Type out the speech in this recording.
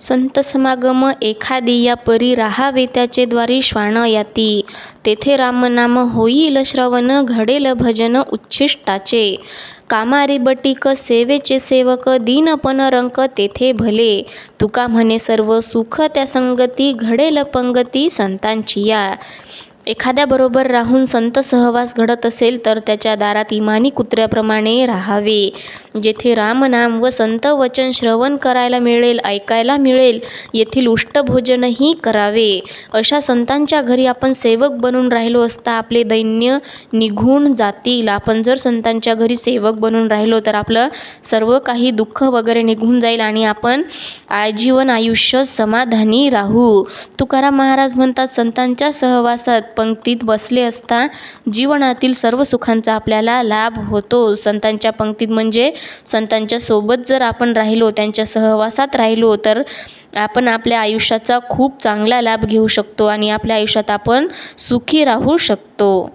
संत समागम एखादी या परी राहावे त्याचे द्वारी श्वान याती. तेथे रामनाम होईल श्रवण घडेल भजन उच्छिष्टाचे. कामारी बटीक सेवेचे सेवक दीनपण रंक तेथे भले. तुका म्हणे सर्व सुख त्या संगती घडेल पंगती संतांची या. एखाद्याबरोबर राहून संत सहवास घडत असेल तर त्याच्या दारात इमानी कुत्र्याप्रमाणे राहावे. जेथे रामनाम व संत वचन श्रवण करायला मिळेल ऐकायला मिळेल येथील उष्टभोजनही करावे. अशा संतांच्या घरी आपण सेवक बनून राहिलो असता आपले दैन्य निघून जातील. आपण जर संतांच्या घरी सेवक बनून राहिलो तर आपलं सर्व काही दुःख वगैरे निघून जाईल आणि आपण आजीवन आयुष्य समाधानी राहू. तुकाराम महाराज म्हणतात संतांच्या सहवासात पंक्तीत बसले असता जीवनातील सर्व सुखांचा आपल्याला लाभ होतो. संतांच्या पंक्तीत म्हणजे संतांच्या सोबत जर आपण राहिलो त्यांच्या सहवासात राहिलो तर आपण आपल्या आयुष्याचा खूप चांगला लाभ घेऊ शकतो आणि आपल्या आयुष्यात आपण सुखी राहू शकतो.